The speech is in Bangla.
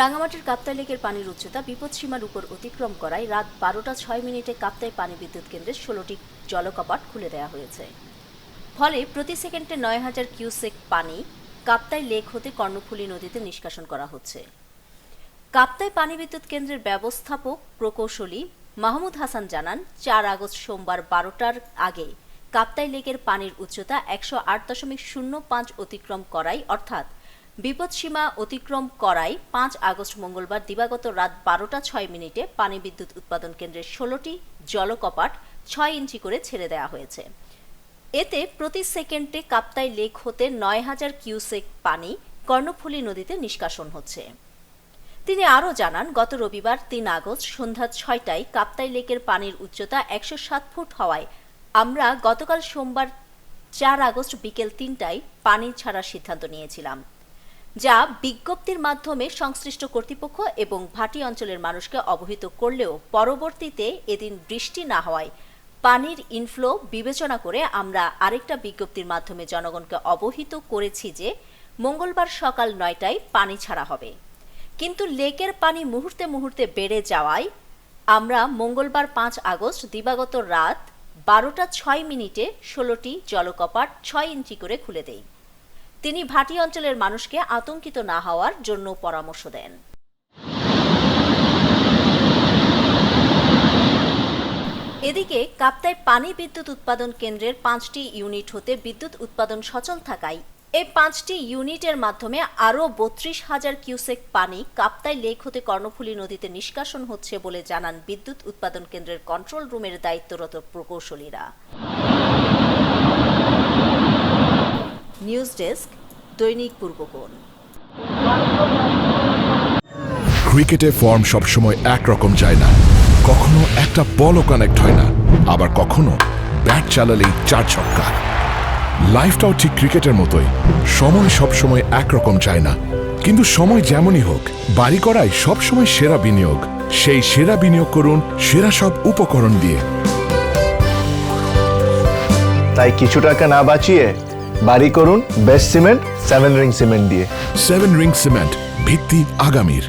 রাঙামাটির কাপ্তাই লেকের পানির উচ্চতা বিপদসীমার উপর অতিক্রম করায় রাত বারোটা ছয় মিনিটে কাপ্তাই পানি বিদ্যুৎ কেন্দ্রের ষোলোটি জলকপাট খুলে দেওয়া হয়েছে। ফলে প্রতি সেকেন্ডে নয় হাজার কিউসেক পানি কাপ্তাই লেক হতে কর্ণফুলী নদীতে নিষ্কাশন করা হচ্ছে। কাপ্তাই পানি বিদ্যুৎ কেন্দ্রের ব্যবস্থাপক, প্রকৌশলী মাহমুদ হাসান জানান, চার আগস্ট সোমবার বারোটার আগে কাপ্তাই লেকের পানির উচ্চতা একশো আট দশমিক শূন্য পাঁচ অতিক্রম করায়, অর্থাৎ বিপদসীমা অতিক্রম করায় পাঁচ আগস্ট মঙ্গলবার দিবাগত রাত বারোটা ছয় মিনিটে পানি বিদ্যুৎ উৎপাদন কেন্দ্রের ষোলোটি জলকপাট ছয় ইঞ্চি করে ছেড়ে দেওয়া হয়েছে। এতে প্রতি সেকেন্ডে কাপ্তাই লেক হতে নয় হাজার কিউসেক পানি কর্ণফুলী নদীতে নিষ্কাশন হচ্ছে। তিনি আরও জানান, গত রবিবার তিন আগস্ট সন্ধ্যা ছয়টায় কাপ্তাই লেকের পানির উচ্চতা একশো সাত ফুট হওয়ায় আমরা গতকাল সোমবার চার আগস্ট বিকেল তিনটায় পানি ছাড়ার সিদ্ধান্ত নিয়েছিলাম। যা বিজ্ঞপ্তির মাধ্যমে সংশ্লিষ্ট কর্তৃপক্ষ এবং ভাটি অঞ্চলের মানুষকে অবহিত করলেও পরবর্তীতে এদিন বৃষ্টি না হওয়ায় পানির ইনফ্লো বিবেচনা করে আমরা আরেকটা বিজ্ঞপ্তির মাধ্যমে জনগণকে অবহিত করেছি যে মঙ্গলবার সকাল নয়টায় পানি ছাড়া হবে। কিন্তু লেকের পানি মুহূর্তে মুহূর্তে বেড়ে যাওয়ায় আমরা মঙ্গলবার পাঁচ আগস্ট দিবাগত রাত বারোটা ছয় মিনিটে ষোলোটি জলকপাট ছয় ইঞ্চি করে খুলে দেই। তিনি ভাটি অঞ্চলের মানুষকে আতঙ্কিত না হওয়ার জন্য পরামর্শ দেন। এদিকে কাপ্তায় পানি বিদ্যুৎ উৎপাদন কেন্দ্রের পাঁচটি ইউনিট হতে বিদ্যুৎ উৎপাদন সচল থাকায় এই পাঁচটি ইউনিটের মাধ্যমে আরও বত্রিশ হাজার কিউসেক পানি কাপ্তাই লেক হতে কর্ণফুলী নদীতে নিষ্কাশন হচ্ছে বলে জানান বিদ্যুৎ উৎপাদন কেন্দ্রের কন্ট্রোল রুমের দায়িত্বরত প্রকৌশলীরা। নিউজ ডেস্ক দৈনিক পূর্বকোণ ক্রিকেটে ফর্ম সবসময় একরকম যায় না। কখনো একটা বলও কানেক্ট হয় না। আবার কখনো ব্যাট চালালেই চার ছক্কা। লাইফটাও ঠিক ক্রিকেটের মতোই। সময় সবসময় একরকম যায় না। কিন্তু সময় যেমনই হোক বাড়ি করাই সবসময় সেরা বিনিয়োগ। সেই সেরা বিনিয়োগ করুন সেরা সব উপকরণ দিয়ে। তাই কিছু টাকা না বাঁচিয়ে বাড়ি করুন best cement seven ring cement দিয়ে। সেভেন রিং সিমেন্ট ভিত্তি আগামীর।